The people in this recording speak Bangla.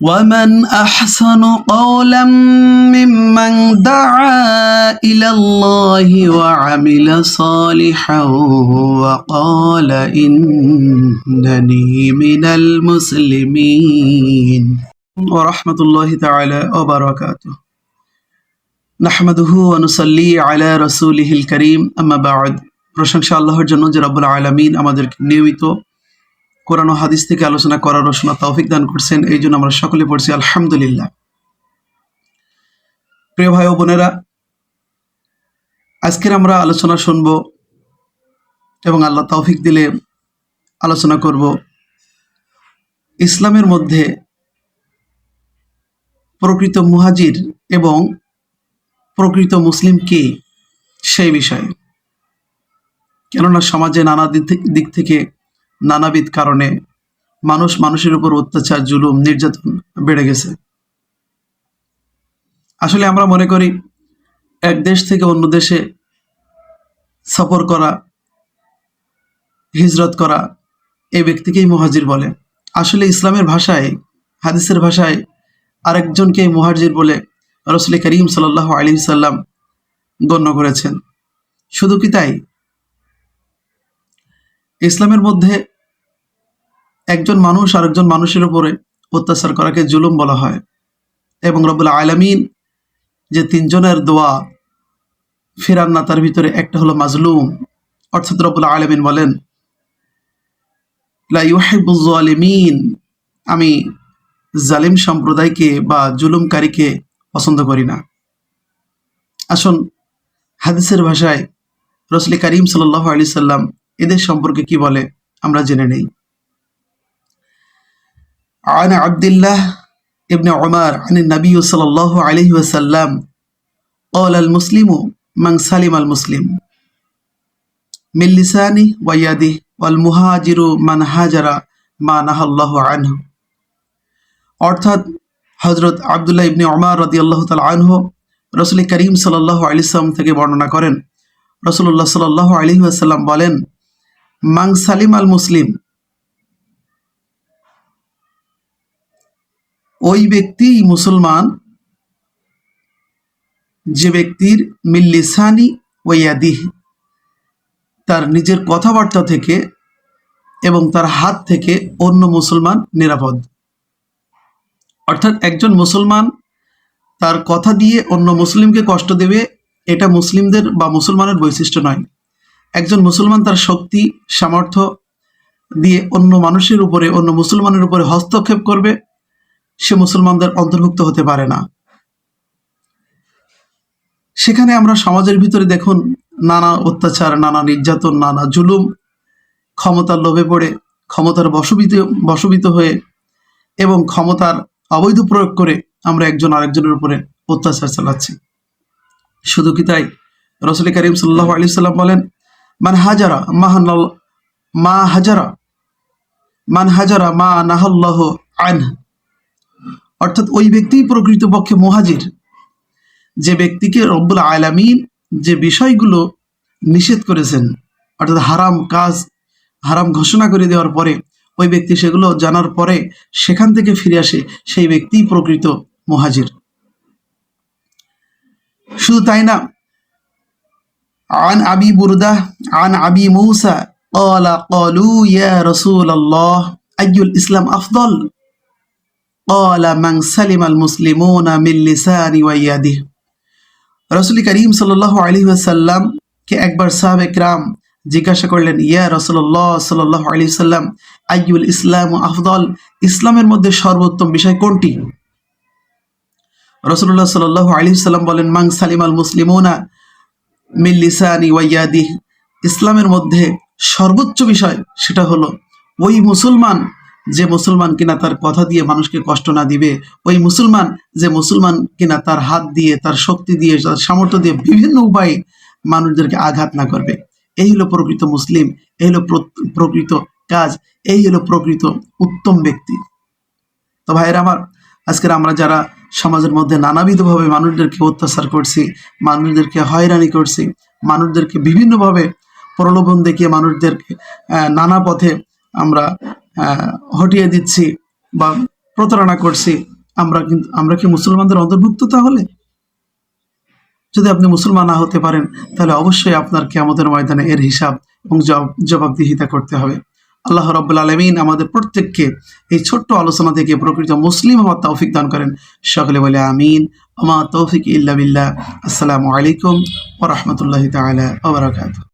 ومن أحسن قولا ممن دعا إلى الله وعمل صالحا وقال إنني من المسلمين ورحمة الله تعالى وبركاته نحمده ونصلي على رسوله الكريم أما بعد প্রশংসা আল্লাহর জন্য যে রব্বুল আলমিন আমাদেরকে নিয়মিত কোরআন হাদিস থেকে আলোচনা করার শোনা তৌফিক দান করছেন, এই জন্য আমরা সকলে পড়ছি আলহামদুলিল্লাহ। প্রিয় ভাই ও বোনেরা, আজকের আমরা আলোচনা শুনব এবং আল্লাহ তৌফিক দিলে আলোচনা করব ইসলামের মধ্যে প্রকৃত মুহাজির এবং প্রকৃত মুসলিম কে সেই বিষয়ে। কেননা সমাজে নানা দিক থেকে নানাবিধ কারণে মানুষ মানুষের উপর অত্যাচার, জুলুম, নির্যাতন বেড়ে গেছে। আসলে আমরা মনে করি, এক দেশ থেকে অন্য দেশে সফর করা, হিজরত করা এই ব্যক্তিকেই মুহাজির বলে। আসলে ইসলামের ভাষায়, হাদিসের ভাষায় আরেকজনকে মুহাজির বলে রসুল করিম সাল্লাহ আলী সাল্লাম গণ্য করেছেন। শুধু কি তাই? ইসলামের মধ্যে একজন মানুষ আরেকজন মানুষের উপরে অত্যাচার করাকে জুলুম বলা হয়। এবং রবুল আলামিন যে তিনজনের দোয়া ফেরান না, তার ভিতরে একটা হলো মাজলুম। অর্থাৎ রবুল আলামিন বলেন আমি জালিম সম্প্রদায়কে বা জুলুমকারীকে পছন্দ করি না। আসুন, হাদিসের ভাষায় রসলি করিম সাল্লাহ আলি সাল্লাম এদের সম্পর্কে কি বলে আমরা জেনে নেই عن عبد الله ابن عمر عن النبي صلى الله عليه وسلم قال المسلم من سلم المسلم من لسانه ويده والمهاجر من هاجر ما نهى الله عنه অর্থাৎ হজরত আবদুল্লাহ ইবনে ওমর রদি আল্লাহ তাল আনহ রসুল করিম সাল্লাহ আলিসাল্লাম থেকে বর্ণনা করেন রসুল্লাহ সাল্লাহ আলী আসাল্লাম বলেন মাং সালিম আল মুসলিম। ওই ব্যক্তি মুসলমান, যে ব্যক্তির মিল্লিসানি ওয়াদিহ তার নিজের কথাবার্তা থেকে এবং তার হাত থেকে অন্য মুসলমান নিরাপদ। অর্থাৎ একজন মুসলমান তার কথা দিয়ে অন্য মুসলিমকে কষ্ট দেবে, এটা মুসলিমদের বা মুসলমানের বৈশিষ্ট্য নয়। একজন মুসলমান তার শক্তি, সামর্থ্য দিয়ে অন্য মানুষের উপরে, অন্য মুসলমানের উপরে হস্তক্ষেপ করবে, সে মুসলমানদের অন্তর্ভুক্ত হতে পারে না। সেখানে আমরা সমাজের ভিতরে দেখুন, নানা অত্যাচার, নানা নির্যাতন, নানা জুলুম, ক্ষমতার লোভে পড়ে, ক্ষমতার বশবিত বশবিত হয়ে এবং ক্ষমতার অবৈধ প্রয়োগ করে আমরা একজন আরেকজনের উপরে অত্যাচার চালাচ্ছি। শুধু কি তাই? রসুল করিম সাল্লাহ আলি সাল্লাম বলেন মান হাজারা মাহান মা হাজারা। মান হাজারা, মা নাহল্লাহ আন অর্থাৎ ওই ব্যক্তিই প্রকৃতপক্ষে মহাজির। যে ব্যক্তিকে রব্বুল আলামিন যে বিষয়গুলো নিষেধ করেছেন, অর্থাৎ হারাম কাজ, হারাম ঘোষণা করে দেওয়ার পরে, ওই ব্যক্তি সেগুলো জানার পরে সেখান থেকে ফিরে আসে, সেই ব্যক্তিই প্রকৃত মহাজির। শুধু তাই না, আন আবি বুরদাহ عن أبي موسى قال قالوا يا رسول الله أي الإسلام أفضل قال من سلم المسلمون من لسان ويده রসুল করিম সাল্লাহ আলী সাল্লাম কে একবার সাহাবে রাম জিজ্ঞাসা করলেন ইয়া রসুল্লাহ সাল্লাহ আলী সাল্লাম আইয়ুল ইসলাম আফদল ইসলামের মধ্যে সর্বোত্তম বিষয় কোনটি রসুল্লাহ সাল্লাহ আলী সাল্লাম বলেন মাং সালিম আল মুসলিমোনা মিল্লিসানি ওয়াইয়াদি ইসলামের মধ্যে সর্বোচ্চ বিষয় সেটা হলো, ওই মুসলমান যে মুসলমান কিনা তার কথা দিয়ে মানুষকে কষ্ট না দিবে, ওই মুসলমান যে মুসলমান কিনা তার হাত দিয়ে, তার শক্তি দিয়ে, তার সামর্থ্য দিয়ে বিভিন্ন উপায়ে মানুষদেরকে আঘাত না করবে। এই হলো প্রকৃত মুসলিম, এই হলো প্র- প্রকৃত কাজ, এই হলো প্রকৃত উত্তম ব্যক্তি। তো ভাইয়ের আমার, আজকের আমরা যারা সমাজের মধ্যে নানাবিধভাবে মানুষদেরকে অত্যাচার করছি, মানুষদেরকে হয়রানি করছি, মানুষদেরকে বিভিন্নভাবে প্রলোভন দেখিয়ে মানুষদেরকে নানা পথে আমরা হটিয়ে দিচ্ছি বা প্রতারণা করছি, আমরা কিন্তু আমরা কি মুসলমানদের অন্তর্ভুক্ত তাহলে? যদি আপনি মুসলমান না হতে পারেন, তাহলে অবশ্যই আপনার কেয়ামতের ময়দানে এর হিসাব এবং জবাব জবাবদিহিতা করতে হবে। আল্লাহ রব্বুল আলমিন আমাদের প্রত্যেককে এই ছোট্ট আলোচনা থেকে প্রকৃত মুসলিম হওয়ার তৌফিক দান করেন। সকলে বলে আমিন। আমা তৌফিক ইল্লা বিল্লাহ। আসসালামু আলাইকুম ওরহমতুল্লাহ তালা ওবরাকাত